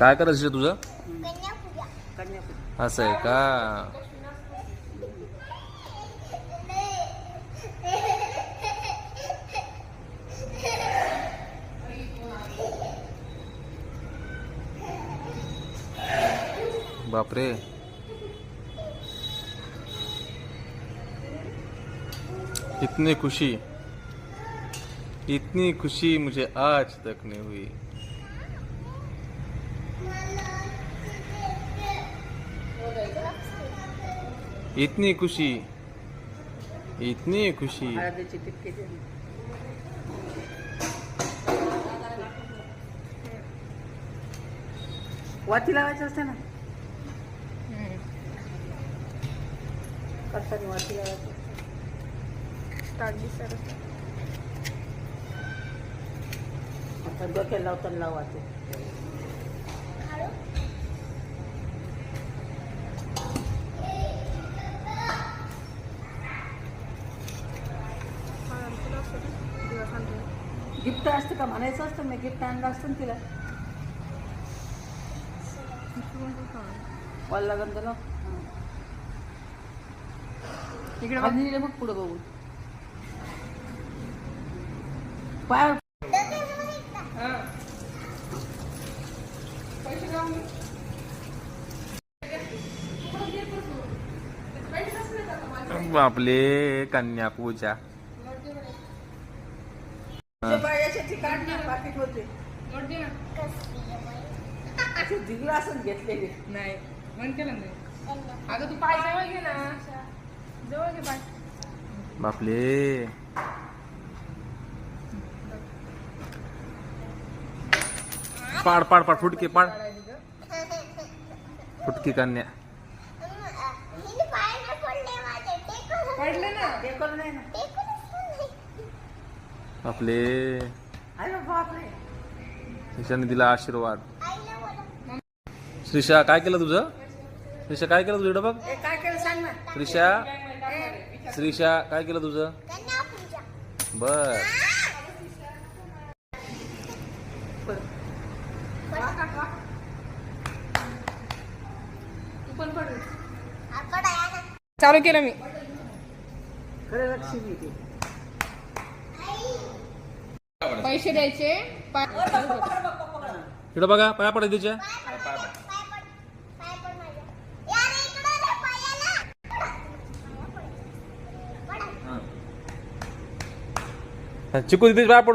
काय करायचं तुझं? असं आहे का? बापरे. इतनी खुशी. इतनी खुशी मुझे आज तक नहीं हुई। इतनी खुशी इतनी खुशी। टिक्की वाती लावायचं असते ना? करताना वाती लावायचं. आता डोक्याला लावताना लावा गिफ्ट असतं का? म्हणायचं असतं मी गिफ्ट आणलं असतं ना तिला. वाला गंध लाव इकडे बघ. मग पुढे बघू पाय. बापले कन्या पूजा पायाच्या काढ ना पाकिट होते असे दिगला असं घेतलेले. नाही मन केलं नाही अगं तू पाय जवळ घे ना. जवळ घे पाय. बापले पाड पाड पाड फुटके पाड. फुटकी कन्या. पडले ना. बापरे. श्रीशाने दिला आशीर्वाद. श्रीशा काय केलं तुझं? श्रीशा काय केलं तुझं ए काय केलं सांग ना. श्रीशा श्रीशा काय केलं तुझं? बर. तू पण पड चालू केलं मी. पैसे द्यायचे. पाय इकडं बघा पाया पडा तिच्या चिकू तिथे पाया पडू.